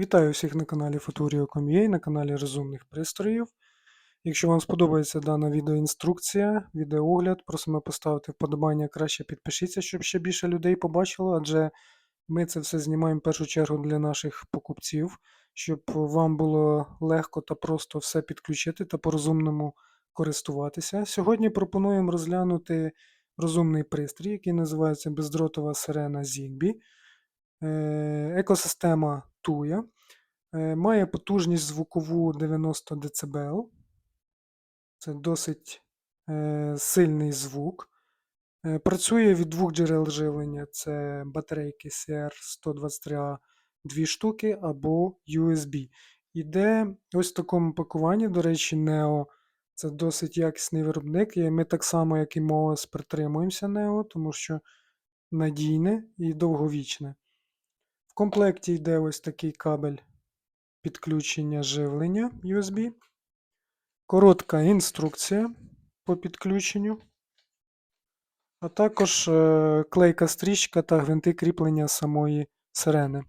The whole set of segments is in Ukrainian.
Вітаю всіх на каналі Futurio.com.ua, на каналі Розумних пристроїв. Якщо вам сподобається дана відеоінструкція, відеоогляд, просимо поставити вподобання, краще підпишіться, щоб ще більше людей побачило, адже ми це все знімаємо в першу чергу для наших покупців, щоб вам було легко та просто все підключити та по-розумному користуватися. Сьогодні пропонуємо розглянути розумний пристрій, який називається бездротова сирена Zigbee. Е, Екосистема Tuya. Е, Має потужність звукову 90 дБ. Це досить е, сильний звук. Е, Працює від двох джерел живлення: це батарейки CR123A 2 штуки або USB. Іде ось в такому пакуванні, до речі, Neo. Це досить якісний виробник. І ми так само, як і MOS, притримуємося Neo, тому що надійне і довговічне. Комплекті йде ось такий кабель підключення живлення USB. Коротка інструкція по підключенню, а також е, клейка стрічка та гвинти кріплення самої сирени.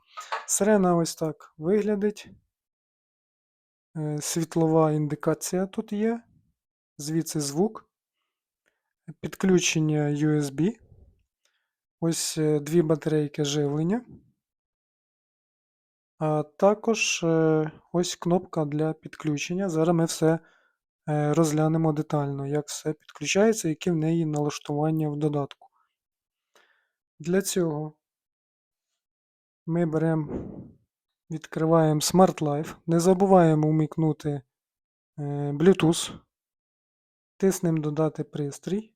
Сирена ось так виглядить. Е, Світлова індикація тут є. Звідси звук. Підключення USB. Ось е, дві батарейки живлення. Також е, ось кнопка для підключення. Зараз ми все е, розглянемо детально, як все підключається, які в неї налаштування в додатку. Для цього ми беремо, відкриваємо Smart Life, не забуваємо вмикнути е, Bluetooth, тиснемо додати пристрій.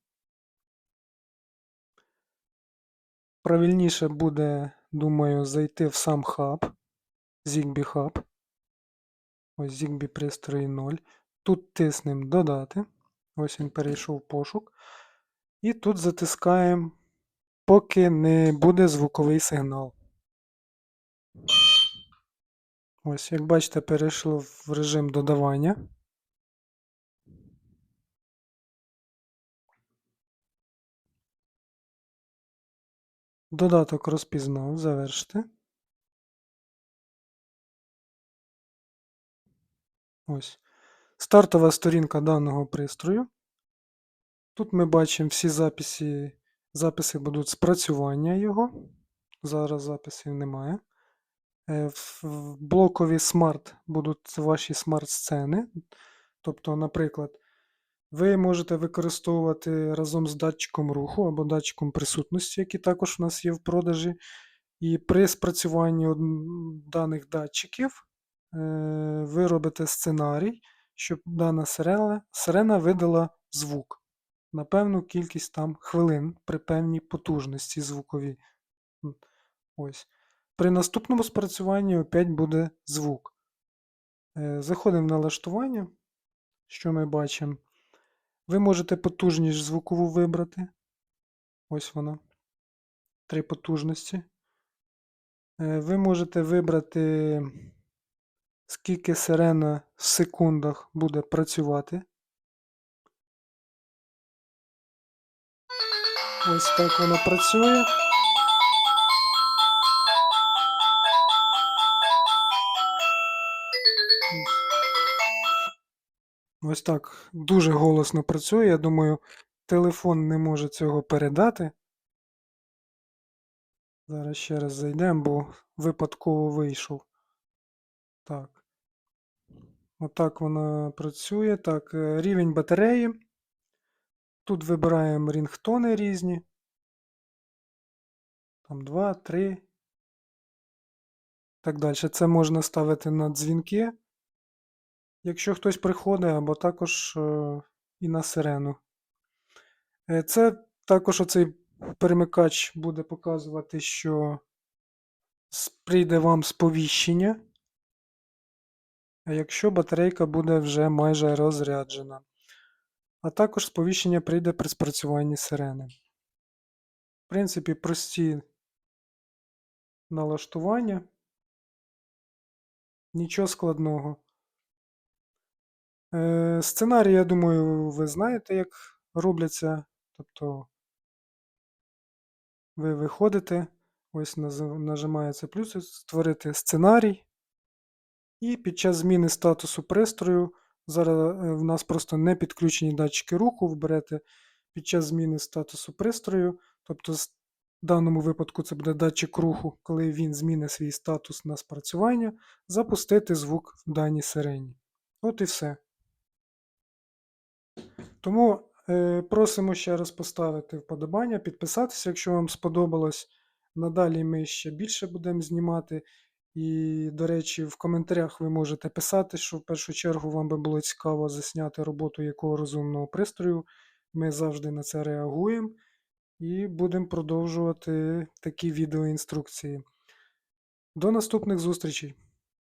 Правильніше буде, думаю, зайти в сам хаб. Zigbee Hub. Ось Zigbee пристрої 0. Тут тиснемо Додати. Ось він перейшов пошук. І тут затискаємо, поки не буде звуковий сигнал. Ось, як бачите, перейшло в режим додавання. Додаток розпізнав, завершити. Ось. Стартова сторінка даного пристрою. Тут ми бачимо всі записи, записи будуть спрацювання його. Зараз записів немає. Е, В блокові Smart будуть ваші смарт-сцени. Тобто, наприклад, ви можете використовувати разом з датчиком руху або датчиком присутності, які також у нас є в продажі. І при спрацюванні даних датчиків е, ви робите сценарій, щоб дана сирена, сирена видала звук на певну кількість там хвилин при певній потужності звуковій. Ось. При наступному спрацюванні опять буде звук. Е, Заходимо в налаштування. Що ми бачимо? Ви можете потужність звукову вибрати. Ось вона. Три потужності. Е, Ви можете вибрати, скільки сирена в секундах буде працювати. Ось так воно працює. Ось так дуже голосно працює. Я думаю, телефон не може цього передати. Зараз ще раз зайдемо, бо випадково вийшов. Так. Отак вона працює. Так, е, рівень батареї. Тут вибираємо рінгтони різні. Там 2, 3. Так далі. Це можна ставити на дзвінки, якщо хтось приходить, або також е, і на сирену. Е, Це також оцей перемикач буде показувати, що прийде вам сповіщення, якщо батарейка буде вже майже розряджена. А також сповіщення прийде при спрацюванні сирени. В принципі, прості налаштування. Нічого складного. Е, Сценарій, я думаю, ви знаєте, як робляться. Тобто ви виходите, ось нажимається плюс, створити сценарій. І під час зміни статусу пристрою, зараз е, в нас просто не підключені датчики руху, ви берете під час зміни статусу пристрою, тобто в даному випадку це буде датчик руху, коли він змінить свій статус на спрацювання, запустити звук в даній сирені. От і все. Тому е, просимо ще раз поставити вподобання, підписатися, якщо вам сподобалось. Надалі ми ще більше будемо знімати. І, до речі, в коментарях ви можете писати, що в першу чергу вам би було цікаво засняти роботу якого розумного пристрою. Ми завжди на це реагуємо і будемо продовжувати такі відеоінструкції. До наступних зустрічей!